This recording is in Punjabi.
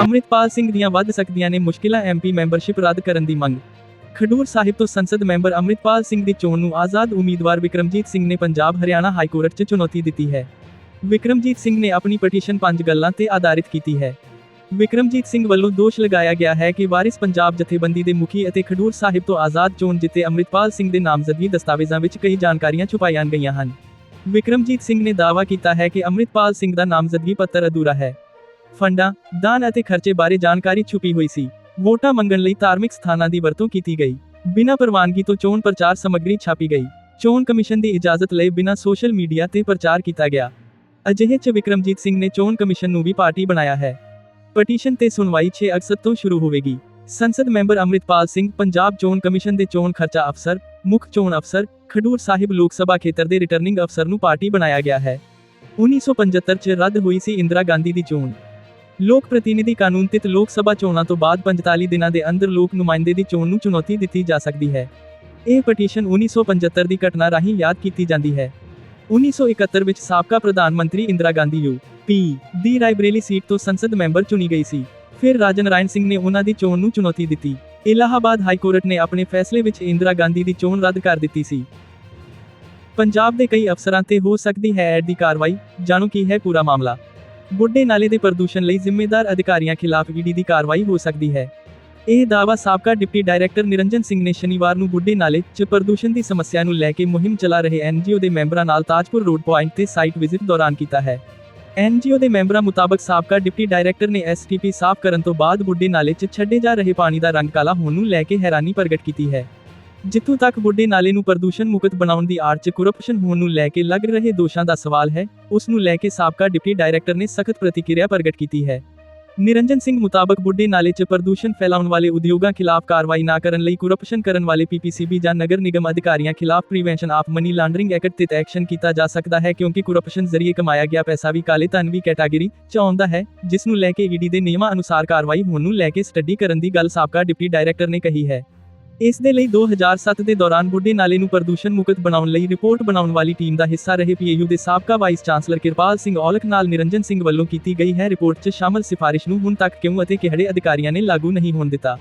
ਅੰਮ੍ਰਿਤਪਾਲ ਸਿੰਘ ਦੀਆਂ ਵੱਧ ਸਕਦੀਆਂ ਨੇ ਮੁਸ਼ਕਿਲਾਂ ਐਮਪੀ ਮੈਂਬਰਸ਼ਿਪ ਰੱਦ ਕਰਨ ਦੀ ਮੰਗ। ਖਡੂਰ ਸਾਹਿਬ ਤੋਂ ਸੰਸਦ ਮੈਂਬਰ ਅੰਮ੍ਰਿਤਪਾਲ ਸਿੰਘ ਦੀ ਚੋਣ ਨੂੰ ਆਜ਼ਾਦ ਉਮੀਦਵਾਰ ਵਿਕਰਮਜੀਤ ਸਿੰਘ ਨੇ ਪੰਜਾਬ, ਹਰਿਆਣਾ ਹਾਈ ਕੋਰਟ 'ਚ ਚੁਣੌਤੀ ਦਿੱਤੀ ਹੈ। ਵਿਕਰਮਜੀਤ ਸਿੰਘ ਨੇ ਆਪਣੀ ਪਟੀਸ਼ਨ ਪੰਜ ਗੱਲਾਂ ਤੇ ਆਧਾਰਿਤ ਕੀਤੀ ਹੈ। ਵਿਕਰਮਜੀਤ ਸਿੰਘ ਵੱਲੋਂ ਦੋਸ਼ ਲਗਾਇਆ ਗਿਆ ਹੈ ਕਿ ਵਾਰਿਸ ਪੰਜਾਬ ਜਥੇਬੰਦੀ ਦੇ ਮੁਖੀ ਅਤੇ ਖਡੂਰ ਸਾਹਿਬ ਤੋਂ ਆਜ਼ਾਦ ਚੋਣ ਜਿੱਤੇ ਅੰਮ੍ਰਿਤਪਾਲ ਸਿੰਘ ਦੇ ਨਾਮਜ਼ਦਗੀ ਦਸਤਾਵੇਜ਼ਾਂ ਵਿੱਚ ਕਈ ਜਾਣਕਾਰੀਆਂ ਛੁਪਾਈਆਂ ਗਈਆਂ ਹਨ। ਵਿਕਰਮਜੀਤ ਸਿੰਘ ਨੇ ਦਾਅਵਾ ਕੀਤਾ ਹੈ ਕਿ ਅੰਮ੍ਰਿਤਪਾਲ ਸਿੰਘ ਦਾ ਨਾਮਜ਼ਦਗੀ ਪੱਤਰ ਅਧੂਰਾ ਹੈ। ਫੰਡਾਂ, ਦਾਨ ਅਤੇ ਖਰਚੇ ਬਾਰੇ ਜਾਣਕਾਰੀ ਛੁਪੀ ਹੋਈ ਸੀ। ਵੋਟਾਂ ਮੰਗਣ ਲਈ ਧਾਰਮਿਕ ਸਥਾਨਾਂ ਦੀ ਵਰਤੋਂ ਕੀਤੀ ਗਈ। ਬਿਨਾਂ ਪ੍ਰਵਾਨਗੀ ਤੋਂ ਚੋਣ ਪ੍ਰਚਾਰ ਸਮੱਗਰੀ ਛਾਪੀ ਗਈ। ਚੋਣ ਕਮਿਸ਼ਨ ਦੀ ਇਜਾਜ਼ਤ ਲਏ ਬਿਨਾਂ ਸੋਸ਼ਲ ਮੀਡੀਆ ਤੇ ਪ੍ਰਚਾਰ ਕੀਤਾ ਗਿਆ। ਅਜਿਹੇ 'ਚ ਵਿਕਰਮਜੀਤ ਸਿੰਘ ਨੇ ਚੋਣ ਕਮਿਸ਼ਨ ਨੂੰ ਵੀ ਪਾਰਟੀ ਬਣਾਇਆ ਹੈ। ਪਟੀਸ਼ਨ ਤੇ ਸੁਣਵਾਈ 6 ਅਗਸਤ ਤੋਂ ਸ਼ੁਰੂ ਹੋਵੇਗੀ। ਸੰਸਦ ਮੈਂਬਰ ਅੰਮ੍ਰਿਤਪਾਲ ਸਿੰਘ, ਪੰਜਾਬ ਚੋਣ ਕਮਿਸ਼ਨ ਦੇ ਚੋਣ ਖਰਚਾ ਅਫਸਰ, ਮੁੱਖ ਚੋਣ ਅਫਸਰ, ਖਡੂਰ ਸਾਹਿਬ ਲੋਕ ਸਭਾ ਖੇਤਰ ਦੇ ਰਿਟਰਨਿੰਗ ਅਫਸਰ ਨੂੰ ਪਾਰਟੀ ਬਣਾਇਆ ਗਿਆ ਹੈ। 1975 ਚ ਰੱਦ ਹੋਈ ਸੀ ਇੰਦਰਾ ਗਾਂਧੀ ਦੀ ਚੋਣ। ਲੋਕ ਪ੍ਰਤੀਨਿਧੀ ਕਾਨੂੰਨ ਤਹਿਤ ਲੋਕ ਸਭਾ ਚੋਣਾਂ ਤੋਂ ਬਾਅਦ 45 ਦਿਨਾਂ ਦੇ ਅੰਦਰ ਲੋਕ ਨੁਮਾਇੰਦੇ ਦੀ ਚੋਣ ਨੂੰ ਚੁਣੌਤੀ ਦਿੱਤੀ ਜਾ ਸਕਦੀ ਹੈ। ਇਹ ਪਟੀਸ਼ਨ 1975 ਦੀ ਘਟਨਾ ਰਾਹੀਂ ਯਾਦ ਕੀਤੀ ਜਾਂਦੀ ਹੈ। 1971 ਵਿੱਚ ਸਾਬਕਾ ਪ੍ਰਧਾਨ ਮੰਤਰੀ ਇੰਦਰਾ ਗਾਂਧੀ ਯੂ ਪੀ ਦੀ ਰਾਇਬਰੇਲੀ ਸੀਟ ਤੋਂ ਸੰਸਦ ਮੈਂਬਰ ਚੁਣੀ ਗਈ ਸੀ। ਫਿਰ ਰਾਜਨ ਰਾਇਨ ਸਿੰਘ ਨੇ ਉਹਨਾਂ ਦੀ ਚੋਣ ਨੂੰ ਚੁਣੌਤੀ ਦਿੱਤੀ। ਇਲਾਹਾਬਾਦ ਹਾਈ ਕੋਰਟ ਨੇ ਆਪਣੇ ਫੈਸਲੇ ਵਿੱਚ ਇੰਦਰਾ ਗਾਂਧੀ ਦੀ ਚੋਣ ਰੱਦ ਕਰ ਦਿੱਤੀ ਸੀ। ਪੰਜਾਬ ਦੇ ਕਈ ਅਫਸਰਾਂ ਤੇ ਹੋ ਸਕਦੀ ਹੈ ਐਡ ਦੀ ਕਾਰਵਾਈ, ਜਾਣੋ ਕੀ ਹੈ ਪੂਰਾ ਮਾਮਲਾ। ਬੁੱਢੇ ਨਾਲੇ ਦੇ ਪ੍ਰਦੂਸ਼ਣ ਲਈ ਜ਼ਿੰਮੇਦਾਰ ਅਧਿਕਾਰੀਆਂ ਖਿਲਾਫ ਈਡੀ ਦੀ ਕਾਰਵਾਈ ਹੋ ਸਕਦੀ ਹੈ। ਇਹ ਦਾਅਵਾ ਸਾਬਕਾ ਡਿਪਟੀ ਡਾਇਰੈਕਟਰ ਨਿਰੰਜਨ ਸਿੰਘ ਨੇ ਸ਼ਨੀਵਾਰ ਨੂੰ ਬੁੱਢੇ ਨਾਲੇ 'ਚ ਪ੍ਰਦੂਸ਼ਣ ਦੀ ਸਮੱਸਿਆ ਨੂੰ ਲੈ ਕੇ ਮੁਹਿੰਮ ਚਲਾ ਰਹੇ ਐਨਜੀਓ ਦੇ ਮੈਂਬਰਾਂ ਨਾਲ ਤਾਜਪੁਰ ਰੋਡ ਪੁਆਇੰਟ ਤੇ ਸਾਈਟ ਵਿਜ਼ਿਟ ਦੌਰਾਨ ਕੀਤਾ ਹੈ। ਐਨਜੀਓ ਦੇ ਮੈਂਬਰਾਂ ਮੁਤਾਬਕ ਸਾਬਕਾ ਡਿਪਟੀ ਡਾਇਰੈਕਟਰ ਨੇ ਐਸਟੀਪੀ ਸਾਫ਼ ਕਰਨ ਤੋਂ ਬਾਅਦ ਬੁੱਢੇ ਨਾਲੇ 'ਚ ਛੱਡੇ ਜਾ ਰਹੇ ਪਾਣੀ ਦਾ ਰੰਗ ਕਾਲਾ ਹੋਣ ਨੂੰ ਲੈ ਕੇ ਹੈਰਾਨੀ ਪ੍ਰਗਟ ਕੀਤੀ ਹੈ। ਜਿੱਥੋਂ ਤੱਕ ਬੁੱਢੇ ਨਾਲੇ ਨੂੰ ਪ੍ਰਦੂਸ਼ਣ ਮੁਕਤ ਬਣਾਉਣ ਦੀ ਆੜ 'ਚ ਕਰਪਸ਼ਨ ਹੋਣ ਨੂੰ ਲੈ ਕੇ ਲੱਗ ਰਹੇ ਦੋਸ਼ਾਂ ਦਾ ਸਵਾਲ ਹੈ, ਉਸ ਨੂੰ ਲੈ ਕੇ ਸਾਬਕਾ ਡਿਪਟੀ ਡਾਇਰੈਕਟਰ ਨੇ ਸਖਤ ਪ੍ਰਤੀਕਿਰਿਆ ਪ੍ਰਗਟ ਕੀਤੀ ਹੈ। ਨਿਰੰਜਨ ਸਿੰਘ ਮੁਤਾਬਕ ਬੁੱਢੇ ਨਾਲੇ 'ਚ ਪ੍ਰਦੂਸ਼ਣ ਫੈਲਾਉਣ ਵਾਲੇ ਉਦਯੋਗਾਂ ਖਿਲਾਫ ਕਾਰਵਾਈ ਨਾ ਕਰਨ ਲਈ ਕਰਪਸ਼ਨ ਕਰਨ ਵਾਲੇ ਪੀਪੀਸੀਬੀ ਜਾਂ ਨਗਰ ਨਿਗਮ ਅਧਿਕਾਰੀਆਂ ਖਿਲਾਫ prevention of money laundering act ਤਹਿਤ ਐਕਸ਼ਨ ਕੀਤਾ ਜਾ ਸਕਦਾ ਹੈ ਕਿਉਂਕਿ ਕਰਪਸ਼ਨ ਜ਼ਰੀਏ ਕਮਾਇਆ ਗਿਆ ਪੈਸਾ ਵੀ ਕਾਲੇ ਧਨ ਵੀ ਕੈਟਾਗਰੀ 'ਚ ਆਉਂਦਾ ਹੈ, ਜਿਸ ਨੂੰ ਲੈ ਕੇ ਈਡੀ ਦੇ ਨਿਯਮਾਂ ਅਨੁਸਾਰ ਕਾਰਵਾਈ ਹੋਣ ਨੂੰ ਲੈ ਕੇ ਸਟੱਡੀ ਕਰਨ ਦੀ ਗੱਲ ਸਾਬਕਾ ਡਿਪਟੀ ਡਾਇਰੈਕਟਰ ਨੇ ਕਹੀ ਹੈ। ਇਸ ਦੇ ਲਈ 2007 ਦੇ ਦੌਰਾਨ ਬੁੱਢੇ ਨਾਲੇ ਨੂੰ ਪ੍ਰਦੂਸ਼ਣ ਮੁਕਤ ਬਣਾਉਣ ਲਈ ਰਿਪੋਰਟ ਬਣਾਉਣ ਵਾਲੀ ਟੀਮ ਦਾ ਹਿੱਸਾ ਰਹੇ ਪੀਏਯੂ ਦੇ ਸਾਬਕਾ ਵਾਈਸ ਚਾਂਸਲਰ ਕਿਰਪਾਲ ਸਿੰਘ ਔਲਖ ਨਾਲ ਨਿਰੰਜਨ ਸਿੰਘ ਵੱਲੋਂ ਕੀਤੀ ਗਈ ਹੈ ਰਿਪੋਰਟ 'ਚ ਸ਼ਾਮਲ ਸਿਫਾਰਿਸ਼ ਨੂੰ ਹੁਣ ਤੱਕ ਕਿਉਂ ਅਤੇ ਕਿਹੜੇ ਅਧਿਕਾਰੀਆਂ ਨੇ ਲਾਗੂ ਨਹੀਂ ਹੋਣ ਦਿੱਤਾ।